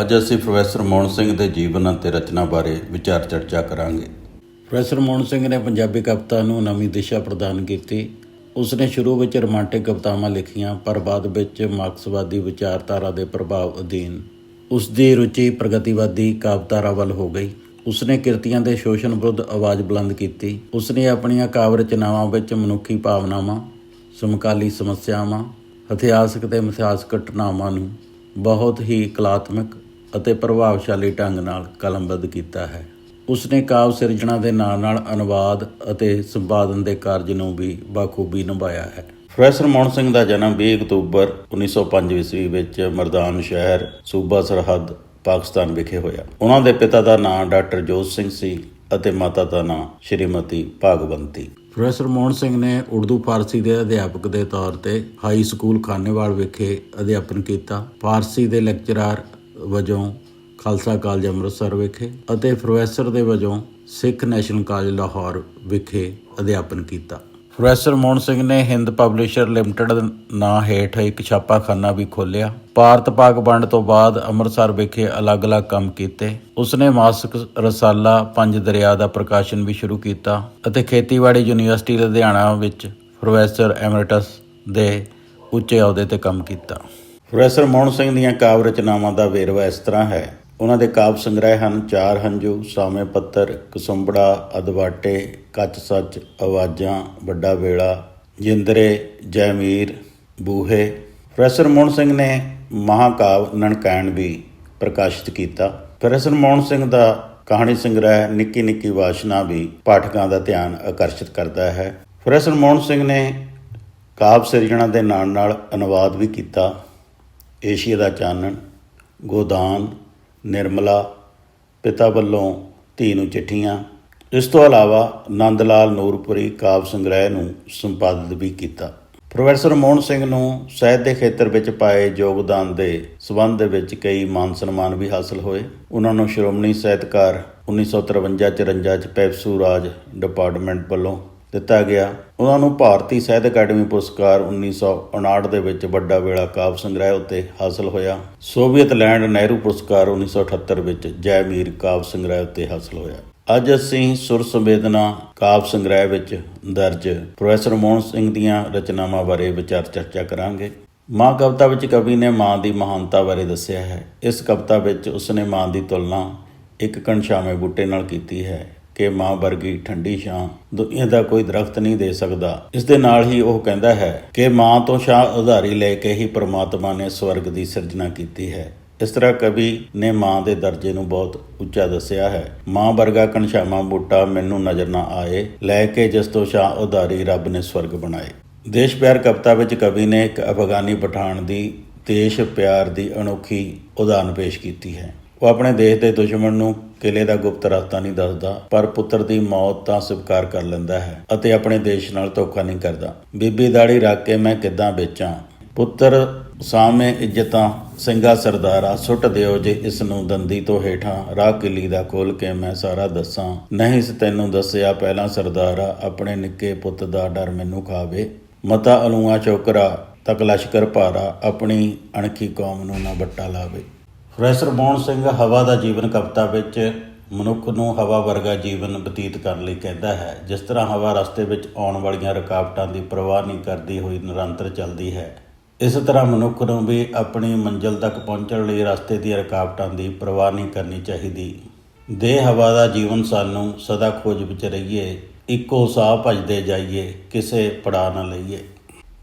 ਅੱਜ ਅਸੀਂ ਪ੍ਰੋਫੈਸਰ ਮੋਹਨ ਸਿੰਘ ਦੇ ਜੀਵਨ ਅਤੇ ਰਚਨਾ ਬਾਰੇ ਵਿਚਾਰ ਚਰਚਾ ਕਰਾਂਗੇ। ਪ੍ਰੋਫੈਸਰ ਮੋਹਨ ਸਿੰਘ ਨੇ ਪੰਜਾਬੀ ਕਵਿਤਾ ਨੂੰ ਨਵੀਂ ਦਿਸ਼ਾ ਪ੍ਰਦਾਨ ਕੀਤੀ। ਉਸਨੇ ਸ਼ੁਰੂ ਵਿੱਚ ਰੋਮਾਂਟਿਕ ਕਵਿਤਾਵਾਂ ਲਿਖੀਆਂ, ਪਰ ਬਾਅਦ ਵਿੱਚ ਮਾਰਕਸਵਾਦੀ ਵਿਚਾਰਧਾਰਾ ਦੇ ਪ੍ਰਭਾਵ ਅਧੀਨ ਉਸ ਦੀ ਰੁਚੀ ਪ੍ਰਗਤੀਵਾਦੀ ਕਾਵਿਤਾਰਾ ਵੱਲ ਹੋ ਗਈ। ਉਸਨੇ ਕਿਰਤੀਆਂ ਦੇ ਸ਼ੋਸ਼ਣ ਵਿਰੁੱਧ ਆਵਾਜ਼ ਬੁਲੰਦ ਕੀਤੀ। ਉਸਨੇ ਆਪਣੀਆਂ ਕਾਵਿ ਰਚਨਾਵਾਂ ਵਿੱਚ ਮਨੁੱਖੀ ਭਾਵਨਾਵਾਂ, ਸਮਕਾਲੀ ਸਮੱਸਿਆਵਾਂ, ਇਤਿਹਾਸਕ ਤੇ ਮਿਥਿਹਾਸਕ ਘਟਨਾਵਾਂ ਨੂੰ ਬਹੁਤ ਹੀ ਕਲਾਤਮਕ ਅਤੇ ਪ੍ਰਭਾਵਸ਼ਾਲੀ ਢੰਗ ਨਾਲ ਕਲਮਬੱਧ ਕੀਤਾ ਹੈ। ਉਸਨੇ ਕਾਵਿ ਸਿਰਜਣਾ ਦੇ ਨਾਲ-ਨਾਲ ਅਨੁਵਾਦ ਅਤੇ ਸੰਪਾਦਨ ਦੇ ਕਾਰਜ ਨੂੰ ਵੀ ਬਾਖੂਬੀ ਨਿਭਾਇਆ ਹੈ। ਪ੍ਰੋਫੈਸਰ ਮੋਹਨ ਸਿੰਘ ਦਾ ਜਨਮ 20 ਅਕਤੂਬਰ 1905 ਈਸਵੀ ਵਿੱਚ ਮਰਦਾਨ ਸ਼ਹਿਰ ਸੂਬਾ ਸਰਹੱਦ, ਪਾਕਿਸਤਾਨ ਵਿਖੇ ਹੋਇਆ। ਉਹਨਾਂ ਦੇ ਪਿਤਾ ਦਾ ਨਾਮ ਡਾਕਟਰ ਜੋਤ ਸਿੰਘ ਸੀ ਅਤੇ ਮਾਤਾ ਦਾ ਨਾਮ ਸ਼੍ਰੀਮਤੀ ਭਾਗਵੰਤੀ। ਪ੍ਰੋਫੈਸਰ ਮੋਹਨ ਸਿੰਘ ਨੇ ਉਰਦੂ ਫਾਰਸੀ ਦੇ ਅਧਿਆਪਕ ਦੇ ਤੌਰ ਤੇ ਹਾਈ ਸਕੂਲ ਖਾਨੇਵਾਲ ਵਿਖੇ ਅਧਿਆਪਨ ਕੀਤਾ। ਫਾਰਸੀ ਦੇ ਲੈਕਚਰਰ ਵਜੋਂ ਖਾਲਸਾ ਕਾਲਜ ਅੰਮ੍ਰਿਤਸਰ ਵਿਖੇ ਅਤੇ ਪ੍ਰੋਫੈਸਰ ਦੇ ਵਜੋਂ ਸਿੱਖ ਨੈਸ਼ਨਲ ਕਾਲਜ ਲਾਹੌਰ ਵਿਖੇ ਅਧਿਆਪਨ ਕੀਤਾ। ਪ੍ਰੋਫੈਸਰ ਮੋਹਨ ਸਿੰਘ ਨੇ ਹਿੰਦ ਪਬਲਿਸ਼ਰ ਲਿਮਟਿਡ ਨਾਂ ਹੇਠ ਇੱਕ ਛਾਪਾਖਾਨਾ ਵੀ ਖੋਲ੍ਹਿਆ। ਭਾਰਤ ਪਾਕ ਵੰਡ ਤੋਂ ਬਾਅਦ ਅੰਮ੍ਰਿਤਸਰ ਵਿਖੇ ਅਲੱਗ-ਅਲੱਗ ਕੰਮ ਕੀਤੇ। ਉਸਨੇ ਮਾਸਿਕ ਰਸਾਲਾ, ਪੰਜ ਦਰਿਆ ਦਾ ਪ੍ਰਕਾਸ਼ਨ ਵੀ ਸ਼ੁਰੂ ਕੀਤਾ ਅਤੇ ਖੇਤੀਬਾੜੀ ਯੂਨੀਵਰਸਿਟੀ ਲੁਧਿਆਣਾ ਵਿੱਚ ਪ੍ਰੋਫੈਸਰ ਐਮਰਿਟਸ ਦੇ ਉੱਚੇ ਅਹੁਦੇ ਤੇ ਕੰਮ ਕੀਤਾ। ਪ੍ਰੋਫੈਸਰ ਮੋਹਨ ਸਿੰਘ ਦੀਆਂ ਕਾਵ ਰਚਨਾਵਾਂ ਦਾ ਵੇਰਵਾ ਇਸ ਤਰ੍ਹਾਂ ਹੈ। ਉਹਨਾਂ ਦੇ ਕਾਵਿ ਸੰਗ੍ਰਹਿ ਹਨ, ਚਾਰ ਹੰਝੂ, ਸਾਵੇਂ ਪੱਤਰ, ਕਸੁੰਬੜਾ, ਅਦਵਾਟੇ, ਕੱਚ ਸੱਚ, ਆਵਾਜ਼ਾਂ, ਵੱਡਾ ਵੇਲਾ, ਜਿੰਦਰੇ, ਜੈਮੀਰ, ਬੂਹੇ। ਪ੍ਰੋਫੈਸਰ ਮੋਹਨ ਸਿੰਘ ਨੇ ਮਹਾਕਾਵ ਨਨਕਾਣ ਵੀ ਪ੍ਰਕਾਸ਼ਿਤ ਕੀਤਾ। ਪ੍ਰੋਫੈਸਰ ਮੋਹਨ ਸਿੰਘ ਦਾ ਕਹਾਣੀ ਸੰਗ੍ਰਹਿ ਨਿੱਕੀ ਨਿੱਕੀ ਵਾਸ਼ਨਾ ਵੀ ਪਾਠਕਾਂ ਦਾ ਧਿਆਨ ਆਕਰਸ਼ਿਤ ਕਰਦਾ ਹੈ। ਪ੍ਰੋਫੈਸਰ ਮੋਹਨ ਸਿੰਘ ਨੇ ਕਾਵਿ ਸਿਰਜਣਾ ਦੇ ਨਾਲ ਨਾਲ ਅਨੁਵਾਦ ਵੀ ਕੀਤਾ। ਏਸ਼ੀਆ ਦਾ ਚਾਨਣ, ਗੋਦਾਨ ਨਿਰਮਲਾ ਪਿਤਾ ਵੱਲੋਂ ਧੀ ਨੂੰ ਚਿੱਠੀਆਂ। ਇਸ ਤੋਂ ਇਲਾਵਾ ਨੰਦ ਲਾਲ ਨੂਰਪੁਰੀ ਕਾਵਿ ਸੰਗ੍ਰਹਿ ਨੂੰ ਸੰਪਾਦਿਤ ਵੀ ਕੀਤਾ। ਪ੍ਰੋਫੈਸਰ ਮੋਹਨ ਸਿੰਘ ਨੂੰ ਸਾਹਿਤ ਦੇ ਖੇਤਰ ਵਿੱਚ ਪਾਏ ਯੋਗਦਾਨ ਦੇ ਸਬੰਧ ਦੇ ਵਿੱਚ ਕਈ ਮਾਨ ਸਨਮਾਨ ਵੀ ਹਾਸਲ ਹੋਏ। ਉਹਨਾਂ ਨੂੰ ਸ਼੍ਰੋਮਣੀ ਸਾਹਿਤਕਾਰ 1953-54 ਚ ਪੈਪਸੂ ਰਾਜ ਡਿਪਾਰਟਮੈਂਟ ਵੱਲੋਂ ਦਿੱਤਾ ਗਿਆ। ਉਹਨਾਂ ਨੂੰ ਭਾਰਤੀ ਸਾਹਿਤ ਅਕਾਡਮੀ ਪੁਰਸਕਾਰ 1959 ਦੇ ਵਿੱਚ ਵੱਡਾ ਵੇਲਾ ਕਾਵਿ ਸੰਗ੍ਰਹਿ ਉੱਤੇ ਹਾਸਲ ਹੋਇਆ। ਸੋਵੀਅਤ ਲੈਂਡ ਨਹਿਰੂ ਪੁਰਸਕਾਰ 1978 ਵਿੱਚ ਜੈਮੀਰ ਕਾਵਿ ਸੰਗ੍ਰਹਿ ਉੱਤੇ ਹਾਸਲ ਹੋਇਆ। ਅੱਜ ਅਸੀਂ ਸੁਰ ਸੰਵੇਦਨਾ ਕਾਵਿ ਸੰਗ੍ਰਹਿ ਵਿੱਚ ਦਰਜ ਪ੍ਰੋਫੈਸਰ ਮੋਹਨ ਸਿੰਘ ਦੀਆਂ ਰਚਨਾਵਾਂ ਬਾਰੇ ਵਿਚਾਰ ਚਰਚਾ ਕਰਾਂਗੇ। ਮਾਂ ਕਵਿਤਾ ਵਿੱਚ ਕਵੀ ਨੇ ਮਾਂ ਦੀ ਮਹਾਨਤਾ ਬਾਰੇ ਦੱਸਿਆ ਹੈ। ਇਸ ਕਵਿਤਾ ਵਿੱਚ ਉਸਨੇ ਮਾਂ ਦੀ ਤੁਲਨਾ ਇੱਕ ਕਣਛਾਵੇਂ ਬੂਟੇ ਨਾਲ ਕੀਤੀ ਹੈ। ਕਿ ਮਾਂ ਵਰਗੀ ਠੰਡੀ ਛਾਂ ਦੁਨੀਆ ਦਾ ਕੋਈ ਦਰਖਤ ਨਹੀਂ ਦੇ ਸਕਦਾ। ਇਸ ਦੇ ਨਾਲ ਹੀ ਉਹ ਕਹਿੰਦਾ ਹੈ ਕਿ ਮਾਂ ਤੋਂ ਛਾਂ ਉਧਾਰੀ ਲੈ ਕੇ ਹੀ ਪ੍ਰਮਾਤਮਾ ਨੇ ਸਵਰਗ ਦੀ ਸਿਰਜਣਾ ਕੀਤੀ ਹੈ। ਇਸ ਤਰ੍ਹਾਂ ਕਵੀ ਨੇ ਮਾਂ ਦੇ ਦਰਜੇ ਨੂੰ ਬਹੁਤ ਉੱਚਾ ਦੱਸਿਆ ਹੈ। ਮਾਂ ਵਰਗਾ ਕਣਛਾਵਾਂ ਬੂਟਾ ਮੈਨੂੰ ਨਜ਼ਰ ਨਾ ਆਏ, ਲੈ ਕੇ ਜਿਸ ਤੋਂ ਛਾਂ ਉਧਾਰੀ ਰੱਬ ਨੇ ਸਵਰਗ ਬਣਾਏ। ਦੇਸ਼ ਪਿਆਰ ਕਵਿਤਾ ਵਿੱਚ ਕਵੀ ਨੇ ਇੱਕ ਅਫਗਾਨੀ ਪਠਾਨ ਦੀ ਦੇਸ਼ ਪਿਆਰ ਦੀ ਅਨੋਖੀ ਉਦਾਹਰਨ ਪੇਸ਼ ਕੀਤੀ ਹੈ। ਉਹ ਆਪਣੇ ਦੇਸ਼ ਦੇ ਦੁਸ਼ਮਣ ਨੂੰ ਕਿਲੇ ਦਾ ਗੁਪਤ ਰਸਤਾ ਨਹੀਂ ਦੱਸਦਾ, ਪਰ ਪੁੱਤਰ ਦੀ ਮੌਤ ਤਾਂ ਸਵੀਕਾਰ ਕਰ ਲੈਂਦਾ ਹੈ ਅਤੇ ਆਪਣੇ ਦੇਸ਼ ਨਾਲ ਧੋਖਾ ਨਹੀਂ ਕਰਦਾ। ਬੀਬੀ ਦਾੜੀ ਰੱਖ ਕੇ ਮੈਂ ਕਿੱਦਾਂ ਵੇਚਾਂ? ਪੁੱਤਰ ਸਾਹਮਣੇ ਇੱਜ਼ਤਾਂ, ਸਿੰਘਾ ਸਰਦਾਰਾ, ਸੁੱਟ ਦਿਓ ਜੇ ਇਸ ਨੂੰ ਦੰਦੀ ਤੋਂ ਹੇਠਾਂ ਰਾਹ ਕਿਲੀ ਦਾ ਖੋਲ ਕੇ ਮੈਂ ਸਾਰਾ ਦੱਸਾਂ। ਨਹੀਂ ਸ ਤੈਨੂੰ ਦੱਸਿਆ ਪਹਿਲਾਂ ਸਰਦਾਰਾ, ਆਪਣੇ ਨਿੱਕੇ ਪੁੱਤ ਦਾ ਡਰ ਮੈਨੂੰ ਖਾਵੇ। ਮਤਾ ਅਲੂਆ ਚੋਕਰਾ ਤਕ ਲਸ਼ਕਰ ਭਾਰਾ, ਆਪਣੀ ਅਣਖੀ ਕੌਮ ਨੂੰ ਨਾ ਬੱਟਾ ਲਾਵੇ। ਪ੍ਰੋਫੈਸਰ ਮੋਹਨ ਸਿੰਘ ਹਵਾ ਦਾ ਜੀਵਨ ਕਵਿਤਾ ਵਿੱਚ ਮਨੁੱਖ ਨੂੰ ਹਵਾ ਵਰਗਾ ਜੀਵਨ ਬਤੀਤ ਕਰਨ ਲਈ ਕਹਿੰਦਾ ਹੈ, ਜਿਸ ਤਰ੍ਹਾਂ ਹਵਾ ਰਸਤੇ ਵਿੱਚ ਆਉਣ ਵਾਲੀਆਂ ਰੁਕਾਵਟਾਂ ਦੀ ਪਰਵਾਹ ਨਹੀਂ ਕਰਦੀ ਹੋਈ ਨਿਰੰਤਰ ਚੱਲਦੀ ਹੈ। ਇਸ ਤਰ੍ਹਾਂ ਮਨੁੱਖ ਨੂੰ ਵੀ ਆਪਣੀ ਮੰਜ਼ਿਲ ਤੱਕ ਪਹੁੰਚਣ ਲਈ ਰਸਤੇ ਦੀਆਂ ਰੁਕਾਵਟਾਂ ਦੀ ਪਰਵਾਹ ਨਹੀਂ ਕਰਨੀ ਚਾਹੀਦੀ। ਦੇ ਹਵਾ ਦਾ ਜੀਵਨ ਸਾਨੂੰ ਸਦਾ ਖੋਜ ਵਿੱਚ ਰਹੀਏ, ਇੱਕੋ ਸਾਹ ਭਜਦੇ ਜਾਈਏ, ਕਿਸੇ ਪੜਾ ਨਾ ਲਈਏ।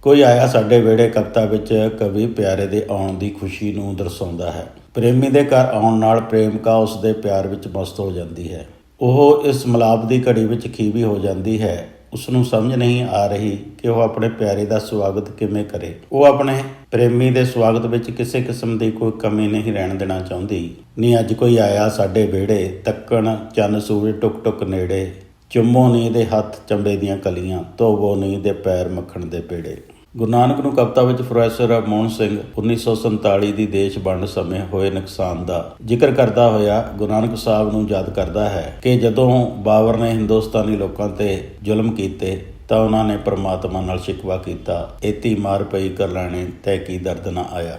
ਕੋਈ ਆਇਆ ਸਾਡੇ ਵਿਹੜੇ ਕਵਿਤਾ ਵਿੱਚ ਕਵੀ ਪਿਆਰੇ ਦੇ ਆਉਣ ਦੀ ਖੁਸ਼ੀ ਨੂੰ ਦਰਸਾਉਂਦਾ ਹੈ। ਪ੍ਰੇਮੀ ਦੇ ਘਰ ਆਉਣ ਨਾਲ ਪ੍ਰੇਮਿਕਾ ਉਸ ਦੇ ਪਿਆਰ ਵਿੱਚ ਮਸਤ ਹੋ ਜਾਂਦੀ ਹੈ। ਉਹ ਇਸ ਮਲਾਪ ਦੀ ਘੜੀ ਵਿੱਚ ਖੀਵੀ ਹੋ ਜਾਂਦੀ ਹੈ। ਉਸ ਨੂੰ ਸਮਝ ਨਹੀਂ ਆ ਰਹੀ ਕਿ ਉਹ ਆਪਣੇ ਪਿਆਰੇ ਦਾ ਸਵਾਗਤ ਕਿਵੇਂ ਕਰੇ। ਉਹ ਆਪਣੇ ਪ੍ਰੇਮੀ ਦੇ ਸਵਾਗਤ ਵਿੱਚ ਕਿਸੇ ਕਿਸਮ ਦੀ ਕੋਈ ਕਮੀ ਨਹੀਂ ਰਹਿਣ ਦੇਣਾ ਚਾਹੁੰਦੀ। ਨਹੀਂ ਅੱਜ ਕੋਈ ਆਇਆ ਸਾਡੇ ਵਿਹੜੇ, ਤੱਕਣ, ਚੰਨ ਸੂਰਜ ਟੁਕ ਟੁਕ ਨੇੜੇ। ਚੁੰਮੋ ਨੀ ਦੇ ਹੱਥ ਚੰਬੇ ਦੀਆਂ ਕਲੀਆਂ, ਧੋਵੋ ਨੀ ਦੇ ਪੈਰ ਮੱਖਣ ਦੇ ਪੇੜੇ। ਗੁਰੂ ਨਾਨਕ ਨੂੰ ਕਵਿਤਾ ਵਿੱਚ ਪ੍ਰੋਫੈਸਰ ਮੋਹਨ ਸਿੰਘ 1947 ਦੀ ਦੇਸ਼ ਵੰਡ ਸਮੇਂ ਹੋਏ ਨੁਕਸਾਨ ਦਾ ਜ਼ਿਕਰ ਕਰਦਾ ਹੋਇਆ ਗੁਰੂ ਨਾਨਕ ਸਾਹਿਬ ਨੂੰ ਯਾਦ ਕਰਦਾ ਹੈ ਕਿ ਜਦੋਂ ਬਾਬਰ ਨੇ ਹਿੰਦੁਸਤਾਨੀ ਲੋਕਾਂ ਤੇ ਜ਼ੁਲਮ ਕੀਤੇ ਤਾਂ ਉਹਨਾਂ ਨੇ ਪ੍ਰਮਾਤਮਾ ਨਾਲ ਸ਼ਿਕਵਾ ਕੀਤਾ, ਏਤੀ ਮਾਰ ਪਈ ਕਰ ਲੈਣੇ ਤੈ ਕੀ ਦਰਦ ਨਾ ਆਇਆ।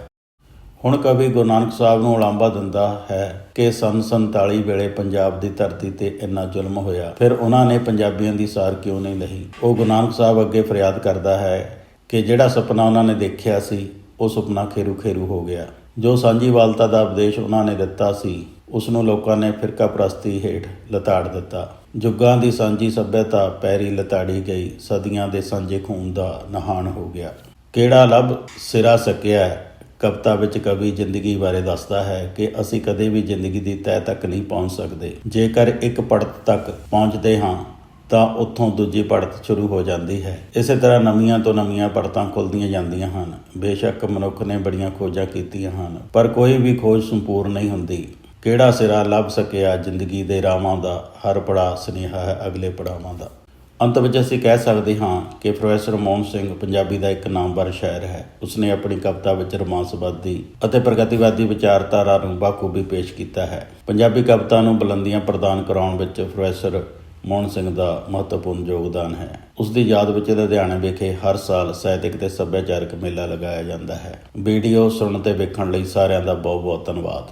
ਹੁਣ ਕਵੀ ਗੁਰੂ ਨਾਨਕ ਸਾਹਿਬ ਨੂੰ ਉਲਾਂਭਾ ਦਿੰਦਾ ਹੈ ਕਿ ਸੰਨ 47 ਵੇਲੇ ਪੰਜਾਬ ਦੀ ਧਰਤੀ ਤੇ ਇੰਨਾ ਜ਼ੁਲਮ ਹੋਇਆ, ਫਿਰ ਉਹਨਾਂ ਨੇ ਪੰਜਾਬੀਆਂ ਦੀ ਸਾਰ ਕਿਉਂ ਨਹੀਂ ਲਈ? ਉਹ ਗੁਰੂ ਨਾਨਕ ਸਾਹਿਬ ਅੱਗੇ ਫਰਿਆਦ ਕਰਦਾ ਹੈ ਕਿ ਜਿਹੜਾ ਸੁਪਨਾ ਉਹਨਾਂ ਨੇ ਦੇਖਿਆ ਸੀ, ਉਹ ਸੁਪਨਾ ਖੇਰੂ ਖੇਰੂ ਹੋ ਗਿਆ। ਜੋ ਸਾਂਝੀਵਾਲਤਾ ਦਾ ਉਪਦੇਸ਼ ਉਹਨਾਂ ਨੇ ਦਿੱਤਾ ਸੀ ਉਸ ਨੂੰ ਲੋਕਾਂ ਨੇ ਫਿਰਕਾ ਪ੍ਰਸਤੀ ਹੇਠ ਲਤਾੜ ਦਿੱਤਾ। ਜੁੱਗਾਂ ਦੀ ਸਾਂਝੀ ਸੱਭਿਅਤਾ ਪੈਰੀ ਲਤਾੜੀ ਗਈ, ਸਦੀਆਂ ਦੇ ਸਾਂਝੇ ਖੂਨ ਦਾ ਨਹਾਣ ਹੋ ਗਿਆ। ਕਿਹੜਾ ਲੱਭ ਸਿਰਾ ਸਕਿਆ ਕਵਿਤਾ ਵਿੱਚ ਕਵੀ ਜ਼ਿੰਦਗੀ ਬਾਰੇ ਦੱਸਦਾ ਹੈ ਕਿ ਅਸੀਂ ਕਦੇ ਵੀ ਜ਼ਿੰਦਗੀ ਦੀ ਤਹਿ ਤੱਕ ਨਹੀਂ ਪਹੁੰਚ ਸਕਦੇ। ਜੇਕਰ ਇੱਕ ਪੜਤ ਤੱਕ ਪਹੁੰਚਦੇ ਹਾਂ ਤਾਂ ਉੱਥੋਂ ਦੂਜੀ ਪੜਤ ਸ਼ੁਰੂ ਹੋ ਜਾਂਦੀ ਹੈ। ਇਸੇ ਤਰ੍ਹਾਂ ਨਵੀਆਂ ਤੋਂ ਨਵੀਆਂ ਪੜਤਾਂ ਖੁੱਲਦੀਆਂ ਜਾਂਦੀਆਂ ਹਨ। ਬੇਸ਼ੱਕ ਮਨੁੱਖ ਨੇ ਬੜੀਆਂ ਖੋਜਾਂ ਕੀਤੀਆਂ ਹਨ, ਪਰ ਕੋਈ ਵੀ ਖੋਜ ਸੰਪੂਰਨ ਨਹੀਂ ਹੁੰਦੀ। ਕਿਹੜਾ ਸਿਰਾ ਲੱਭ ਸਕਿਆ ਜ਼ਿੰਦਗੀ ਦੇ ਰਾਵਾਂ ਦਾ? ਹਰ ਪੜਾ ਸੁਨੇਹਾ ਹੈ ਅਗਲੇ ਪੜਾਵਾਂ ਦਾ। ਅੰਤ ਵਿੱਚ ਅਸੀਂ ਕਹਿ ਸਕਦੇ ਹਾਂ ਕਿ ਪ੍ਰੋਫੈਸਰ ਮੋਹਨ ਸਿੰਘ ਪੰਜਾਬੀ ਦਾ ਇੱਕ ਨਾਮਵਰ ਸ਼ਾਇਰ ਹੈ। ਉਸਨੇ ਆਪਣੀ ਕਵਿਤਾ ਵਿੱਚ ਰੋਮਾਂਸਵਾਦੀ ਅਤੇ ਪ੍ਰਗਤੀਵਾਦੀ ਵਿਚਾਰਧਾਰਾ ਨੂੰ ਬਾਖੂਬੀ ਪੇਸ਼ ਕੀਤਾ ਹੈ। ਪੰਜਾਬੀ ਕਵਿਤਾ ਨੂੰ ਬੁਲੰਦੀਆਂ ਪ੍ਰਦਾਨ ਕਰਾਉਣ ਵਿੱਚ ਪ੍ਰੋਫੈਸਰ ਮੋਹਨ ਸਿੰਘ ਦਾ ਮਹੱਤਵਪੂਰਨ ਯੋਗਦਾਨ ਹੈ। ਉਸ ਦੀ ਯਾਦ ਵਿੱਚ ਲੁਧਿਆਣੇ ਵਿਖੇ ਹਰ ਸਾਲ ਸਾਹਿਤਕ ਤੇ ਸੱਭਿਆਚਾਰਕ ਮੇਲਾ ਲਗਾਇਆ ਜਾਂਦਾ ਹੈ। ਵੀਡੀਓ ਸੁਣਨ ਤੇ ਵੇਖਣ ਲਈ ਸਾਰਿਆਂ ਦਾ ਬਹੁਤ ਬਹੁਤ ਧੰਨਵਾਦ।